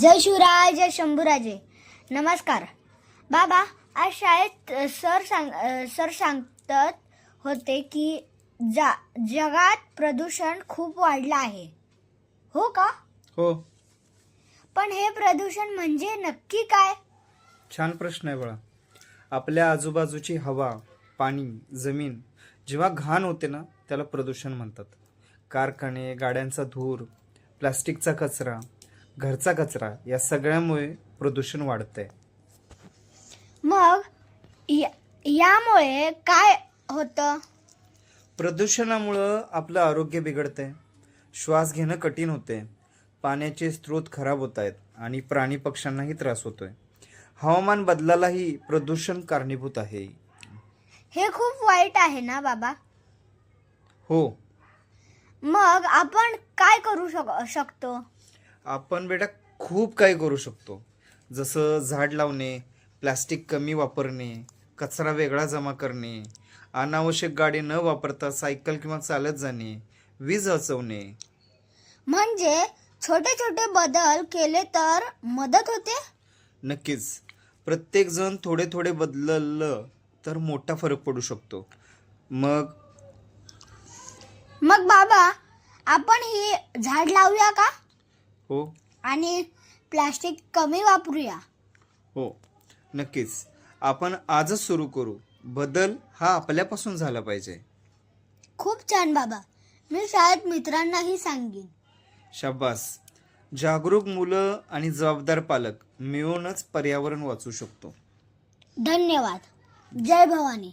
जय शिवराय जय शंभूराजे. नमस्कार. बाबा आज शाळेत सर सांग सर सांगतात होते की जा जगात प्रदूषण खूप वाढलं आहे. हो का? हो. पण हे प्रदूषण म्हणजे नक्की काय? छान प्रश्न आहे बाळा. आपल्या आजूबाजूची हवा पाणी जमीन जेव्हा घाण होते ना त्याला प्रदूषण म्हणतात. कारखाने गाड्यांचा धूर प्लास्टिकचा कचरा घरचा कचरा या सगळ्यामुळे प्रदूषण वाढतंय. मग या- यामुळे काय होतं? प्रदूषणामुळं आपलं आरोग्य बिघडतंय. श्वास घेणं कठीण होते पाण्याचे स्रोत खराब होत आहेत आणि प्राणी पक्ष्यांनाही त्रास होतोय. हवामान बदलालाही प्रदूषण कारणीभूत आहे. हे खूप वाईट आहे ना बाबा? हो. मग आपण काय करू शक शकतो? आपण बेटा खूप काही करू शकतो. जसं झाड लावणे प्लास्टिक कमी वापरणे कचरा वेगळा जमा करणे अनावश्यक गाडी न वापरता सायकल किंवा चालत जाणे वीज वाचवणे म्हणजे छोटे छोटे बदल केले तर मदत होते? नक्कीच. प्रत्येकजण थोडे थोडे बदललं तर मोठा फरक पडू शकतो. मग? मग बाबा आपण ही झाड लावूया का? हो. आणि प्लास्टिक कमी वापरूया. हो नक्कीच. आपण आजच सुरू करू. बदल हा आपल्यापासून झाला पाहिजे. खूप छान बाबा. मी शाळेत मित्रांनाही सांगेन. शाबास. जागरूक मुलं आणि जबाबदार पालक मिळूनच पर्यावरण वाचू शकतो. धन्यवाद. जय भवानी.